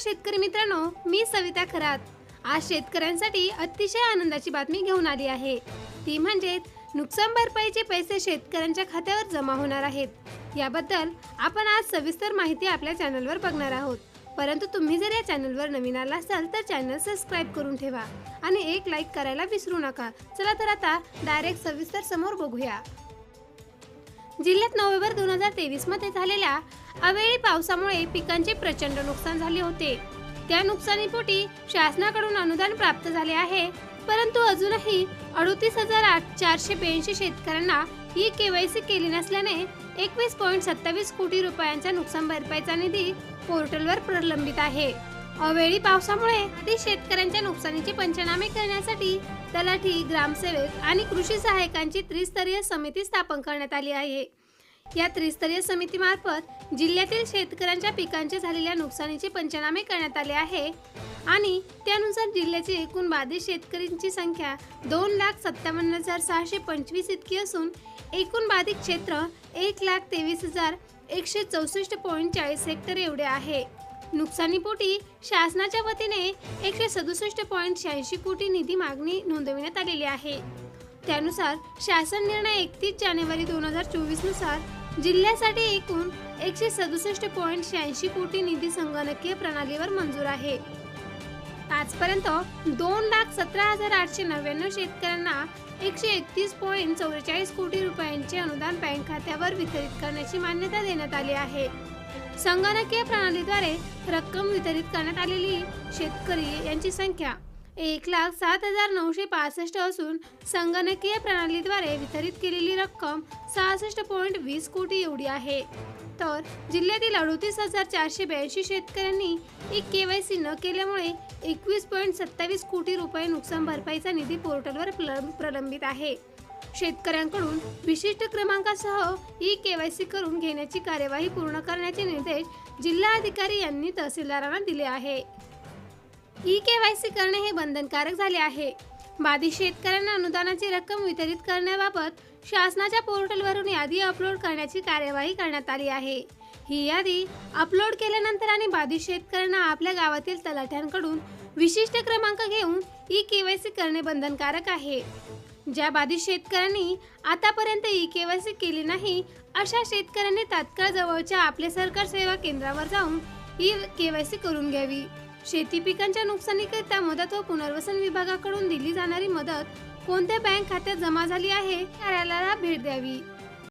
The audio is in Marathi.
शेतकरी मित्रांनो मी सविता खरात. आज शेतकऱ्यांसाठी अतिशय आनंदाची बातमी घेऊन आली आहे. ती म्हणजे नुकसान भरपाईचे पैसे शेतकऱ्यांच्या खात्यावर जमा होणार आहेत. याबद्दल आपण आज सविस्तर माहिती आपल्या चॅनलवर बघणार आहोत. परंतु तुम्ही जर या चॅनलवर नवीन आला असाल तर चॅनल सबस्क्राईब करून ठेवा आणि एक लाईक करायला विसरू नका. चला तर आता डायरेक्ट सविस्तर समोर बघूया. जिल्ह्यात नोव्हेंबर दोन हजार तेवीसमध्ये झालेल्या अवेळी पावसामुळे पिकांचे प्रचंड नुकसान झाले होते. त्या नुकसानीपोटी शासनाकडून अनुदान प्राप्त झाले आहे परंतु अजूनही अडतीस हजार आठ चारशे ब्याऐंशी शेतकऱ्यांना ही केवायसी केली नसल्याने एकवीस पॉईंट सत्तावीस कोटी रुपयांचा नुकसान भरपाईचा निधी पोर्टलवर प्रलंबित आहे. अवेळी पावसामुळे ते शेतकऱ्यांच्या नुकसानीचे पंचनामे करण्यासाठी तलाठी ग्रामसेवक आणि कृषी सहाय्यकांची त्रिस्तरीय समिती स्थापन करण्यात आली आहे. या त्रिस्तरीय समितीमार्फत जिल्ह्यातील शेतकऱ्यांच्या पिकांचे झालेल्या नुकसानीचे पंचनामे करण्यात आले आहे. आणि त्यानुसार जिल्ह्याची एकूण बाधित शेतकऱ्यांची संख्या दोन लाख सत्तावन्न हजार सहाशे पंचवीस इतकी असून एकूण बाधित क्षेत्र एक लाख तेवीस हजार एकशे चौसष्ट पॉईंट चाळीस हेक्टर एवढे आहे. नुकसानीपोटी शासनाच्या वतीने एकशे सदुसष्ट पॉईंट शहाऐंशी कोटी निधी मागणी नोंदविण्यात आलेली आहे. त्यानुसार शासन निर्णय एकतीस जानेवारी दोन हजार चोवीसनुसार जिल्ह्यासाठी एकूण एकशे सदुसष्ट पॉईंट शहाऐंशी कोटी निधी संगणकीय प्रणालीवर मंजूर आहे. आजपर्यंत दोन लाख सतरा हजार आठशे नव्याण्णव शेतकऱ्यांना एकशे एकतीस पॉईंट चौवेचाळीस कोटी रुपयांचे अनुदान बँक खात्यावर वितरित करण्याची मान्यता देण्यात आली आहे. संगणकीय प्रणालीद्वारे रक्कम वितरित करण्यात आलेली शेतकरी यांची संख्या एक लाख सात हजार नऊशे पासष्ट असून संगणकीय प्रणालीद्वारे वितरित केलेली रक्कम सहासष्ट पॉईंट वीस कोटी एवढी आहे. तर जिल्ह्यातील अडोतीस हजार चारशे ब्याऐंशी शेतकऱ्यांनी ई के वाय सी न केल्यामुळे एकवीस पॉईंट सत्तावीस कोटी रुपये नुकसान भरपाईचा निधी पोर्टलवर प्रलंबित आहे. शेतकऱ्यांकडून विशिष्ट क्रमांकासह ई के वाय सी करून घेण्याची कार्यवाही पूर्ण करण्याचे निर्देश जिल्हाधिकारी यांनी तहसीलदारांना दिले आहे. ई के वाय सी करणे हे बंधनकारक झाले आहे. बाधित शेतकऱ्यांना अनुदानाची रक्कम वितरित करण्याबाबत शासनाच्या पोर्टलवरून यादी अपलोड करण्याची कार्यवाही करण्यात आली आहे. ही यादी अपलोड केल्यानंतर आणि बाधित शेतकऱ्यांना आपल्या गावातील तलाठ्यांकडून विशिष्ट क्रमांक घेऊन ई के वाय सी करणे बंधनकारक आहे. ज्या बाधित शेतकऱ्यांनी आतापर्यंत ई के वाय सी केली नाही अशा शेतकऱ्यांनी तात्काळ जवळच्या आपल्या सरकार सेवा केंद्रावर जाऊन ई के वाय सी करून घ्यावी. शेती पिकांच्या नुकसानीकरिता मदत व पुनर्वसन विभागाकडून दिली जाणारी मदत कोणत्या बँक खात्यात जमा झाली आहे? कार्यालयाला भेट द्यावी.